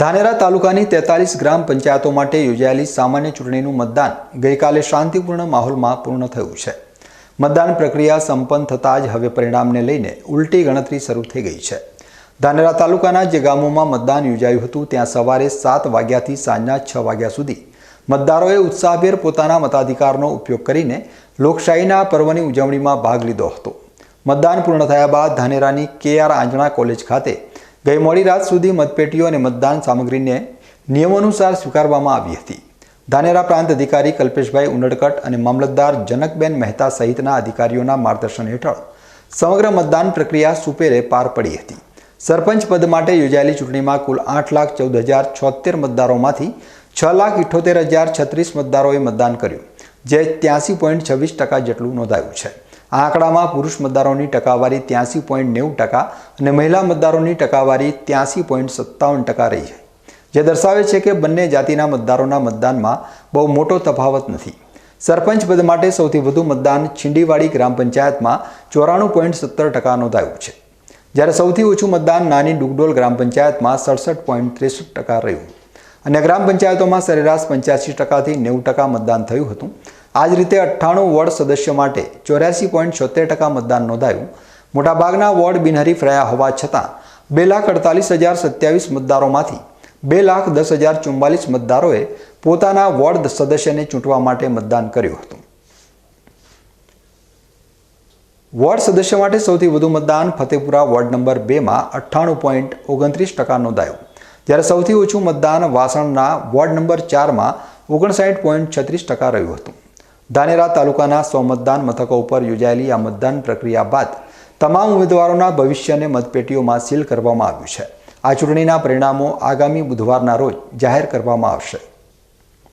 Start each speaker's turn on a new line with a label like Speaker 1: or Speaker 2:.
Speaker 1: ધાનેરા તાલુકાની તેતાલીસ ગ્રામ પંચાયતો માટે યોજાયેલી સામાન્ય ચૂંટણીનું મતદાન ગઈકાલે શાંતિપૂર્ણ માહોલમાં પૂર્ણ થયું છે. મતદાન પ્રક્રિયા સંપન્ન થતાં જ હવે પરિણામને લઈને ઉલટી ગણતરી શરૂ થઈ ગઈ છે. ધાનેરા તાલુકાના જે ગામોમાં મતદાન યોજાયું હતું, ત્યાં સવારે સાત વાગ્યાથી સાંજના છ વાગ્યા સુધી મતદારોએ ઉત્સાહભેર પોતાના મતાધિકારનો ઉપયોગ કરીને લોકશાહીના પર્વની ઉજવણીમાં ભાગ લીધો હતો. મતદાન પૂર્ણ થયા બાદ ધાનેરાની કે આર આંજણા કોલેજ ખાતે ગઈ મોડી રાત સુધી મતપેટીઓ અને મતદાન સામગ્રીને નિયમોનુસાર સ્વીકારવામાં આવી હતી. ધાનેરા પ્રાંત અધિકારી કલ્પેશભાઈ ઉનડકટ અને મામલતદાર જનકબેન મહેતા સહિતના અધિકારીઓના માર્ગદર્શન હેઠળ સમગ્ર મતદાન પ્રક્રિયા સુપેરે પાર પડી હતી. સરપંચ પદ માટે યોજાયેલી ચૂંટણીમાં કુલ આઠ લાખ ચૌદ હજાર છોતેર મતદારોમાંથી છ લાખ ઇઠોતેર હજાર છત્રીસ મતદારોએ મતદાન કર્યું, જે ત્યાસી પોઈન્ટ છવ્વીસ ટકા જેટલું નોંધાયું છે. આ આંકડામાં પુરુષ મતદારોની ટકાવારી ત્યાંસી પોઈન્ટ નેવું ટકા અને મહિલા મતદારોની ટકાવારી ત્યાંસી પોઈન્ટ સત્તાવન ટકા રહી છે. જે દર્શાવે છે કે બંને જાતિના મતદારોના મતદાનમાં બહુ મોટો તફાવત નથી. સરપંચ પદ માટે સૌથી વધુ મતદાન છીંડીવાડી ગ્રામ પંચાયતમાં ચોરાણું પોઈન્ટ સત્તર ટકા નોંધાયું છે. જ્યારે સૌથી ઓછું મતદાન નાની ડુગડોલ ગ્રામ પંચાયતમાં સડસઠ પોઈન્ટ ત્રેસઠ ટકા રહ્યું. અને ગ્રામ પંચાયતોમાં સરેરાશ પંચ્યાસી ટકાથી નેવું ટકા મતદાન થયું હતું. આ જ રીતે અઠ્ઠાણું વોર્ડ સદસ્યો માટે ચોર્યાસી પોઈન્ટ છોતેર ટકા મતદાન નોંધાયું. મોટાભાગના વોર્ડ બિનહરીફ રહ્યા હોવા છતાં બે લાખ અડતાલીસ હજાર સત્યાવીસ મતદારોમાંથી બે લાખ દસ હજાર ચુમ્માલીસ મતદારોએ પોતાના વોર્ડ સદસ્યને ચૂંટવા માટે મતદાન કર્યું હતું. વોર્ડ સદસ્ય માટે સૌથી વધુ મતદાન ફતેપુરા વોર્ડ નંબર બેમાં અઠ્ઠાણું પોઈન્ટ ઓગણત્રીસ ટકા નોંધાયું. જ્યારે સૌથી ઓછું મતદાન વાસણના વોર્ડ નંબર ચારમાં ઓગણસાઠ પોઈન્ટ છત્રીસ ટકા રહ્યું હતું. ધાનેરા તાલુકાના સો મતદાન મથકો ઉપર યોજાયેલી આ મતદાન પ્રક્રિયા બાદ તમામ ઉમેદવારોના ભવિષ્યને મતપેટીઓમાં સીલ કરવામાં આવ્યું છે. આ ચૂંટણીના પરિણામો આગામી બુધવારના રોજ જાહેર કરવામાં આવશે.